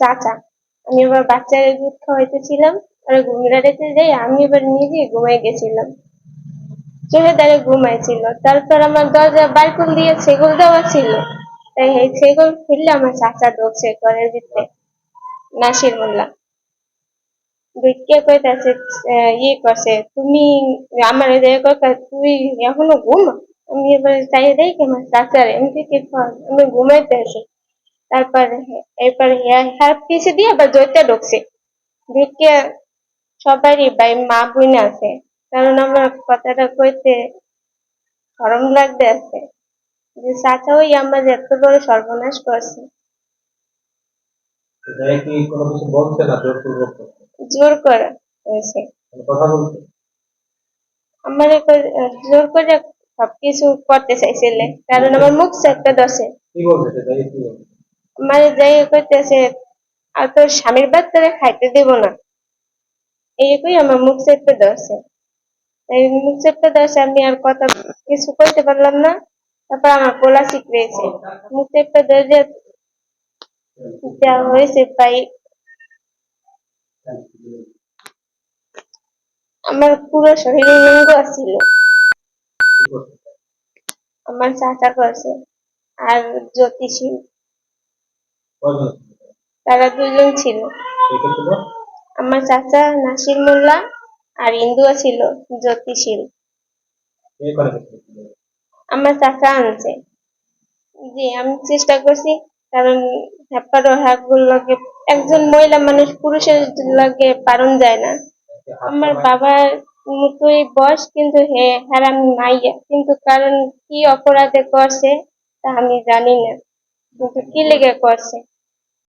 চাচা। আমি এবার বাচ্চার দুধ খাওয়াইতেছিলাম আর ঘুমরাড়াতে যাই আমি এবার নিজে ঘুমাই গেছিলাম। চোখে দাঁড়ে ঘুমাইছিল। তারপর আমার দরজা বাইকুল দিয়ে সেগুল দেওয়া ছিল। তাই এই সেগুল খুললে আমার চাচা ঢুকছে ঘরের ভিতরে। নাসির মোল্লা। দেখে কইতাছে ইয়ে করছে, তুমি আমার তুই এখনও ঘুম? আমি এবার চাই দেখি আমার চাচারে আমি কি আমি ঘুমাইতে আসি তারপর এরপর হ্যাঁ পিছিয়ে দিয়ে আবার জয়তে ঢুকছে। ঢুকে সবারই ভাই মা বোন আছে। কারণ আমার কথাটা কইতে গরম লাগতে আছে যে চাচা ওই আমার এত বড় সর্বনাশ করছে? জোর করে হয়েছে আমার জোর করে সবকিছু করতে চাইছিলে কারণ আমার মুখ একটা দশে কি বলছে? আমার যাই করতেছে আর তোর স্বামীর বাচ্চারা খাইতে দেব না। এইরকমই আমার মুখ চেপে ধরছে। এই মুখ চেপে ধরছে, আমি আর কথা কিছু কইতে পারলাম না। তারপর আমার গলা শিখরেছে মুখ চেপে ধরে দেওয়া হয়েছে তাই। আমার পুরো শরীরে লিঙ্গ ছিল কি করছে আমার চাচা করছে আর জ্যোতিষী? তারা দুজন ছিল। আমার চাচা নাসির মোল্লা আর ইন্দুয়া ছিল গেছিল? আমার চাচা আনছে। জি আমি চেষ্টা করছি কারণ হ্যাপারো হ্যাকগুলো লাগে একজন মহিলা মানুষ পুরুষের লাগে পারণ যায় না। আমার বাবার মতোই বয়স কিন্তু হে হারাম মাইয়া কিন্তু কারণ কি অপরাধে করছে তা আমি জানি না। কিন্তু কি লেগে করছে?